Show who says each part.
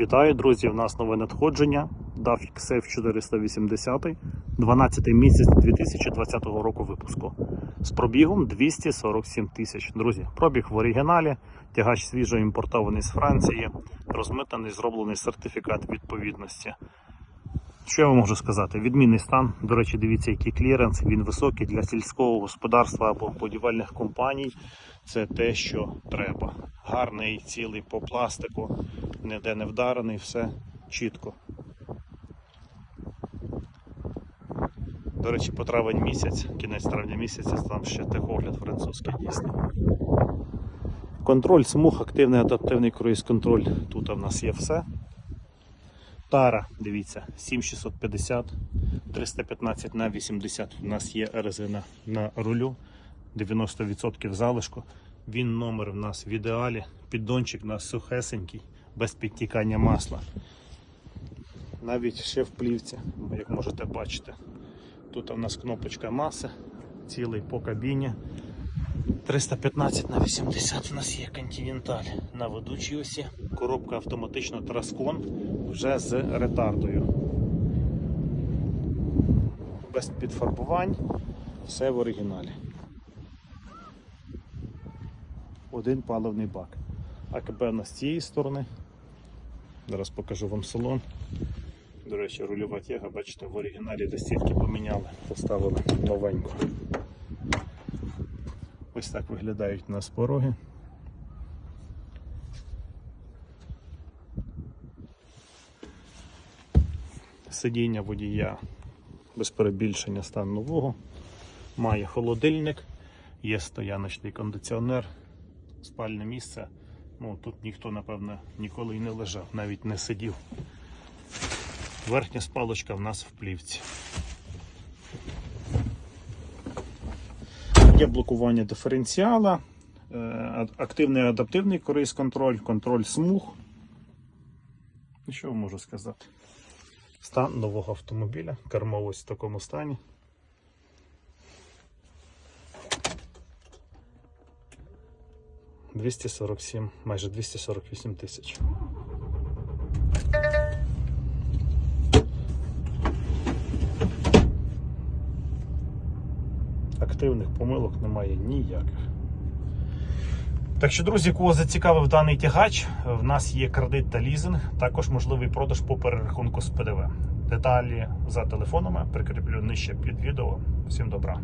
Speaker 1: Вітаю, друзі! У нас нове надходження. DAF XF 480, 12 місяць 2020 року випуску. З пробігом 247 тисяч. Друзі, пробіг в оригіналі, тягач свіжо імпортований з Франції, розмитаний, зроблений сертифікат відповідності. Що я вам можу сказати? Відмінний стан. До речі, дивіться, який кліренс. Він високий для сільського господарства або будівельних компаній. Це те, що треба. Гарний, цілий по пластику, ніде не вдарений, все чітко. До речі, по травень місяць, кінець травня місяця, там ще техогляд французький дійсний. Контроль смуг, активний адаптивний круїз-контроль. Тут в нас є все. Тара, дивіться, 7650, 315 на 80. У нас є резина на рулю, 90% залишку. Він номер в нас в ідеалі. Піддончик у нас сухесенький, без підтікання масла. Навіть ще в плівці, як можете бачити. Тут у нас кнопочка маси, цілий по кабіні. 315 на 80 у нас є континенталь на ведучій осі. Коробка автоматично траскон вже з ретардою. Без підфарбувань, все в оригіналі. Один паливний бак. АКБ у нас з цієї сторони. Зараз покажу вам салон. До речі, рульова тяга, бачите, в оригіналі десь тільки поміняли, поставили новеньку. Ось так виглядають у нас пороги. Сидіння водія без перебільшення стан нового. Має холодильник, є стояночний кондиціонер, спальне місце. Ну, тут ніхто, напевно, ніколи і не лежав, навіть не сидів. Верхня спалочка в нас в плівці. Є блокування диференціала, е, активний адаптивний круїз контроль, контроль смуг. Що можу сказати? Стан нового автомобіля, кермо ось в такому стані. Двісті сорок сім, майже 248 тисяч. Активних помилок немає ніяких. Так що, друзі, кого зацікавив даний тягач, в нас є кредит та лізинг, також можливий продаж по перерахунку з ПДВ. Деталі за телефонами прикріплю нижче під відео. Всім добра.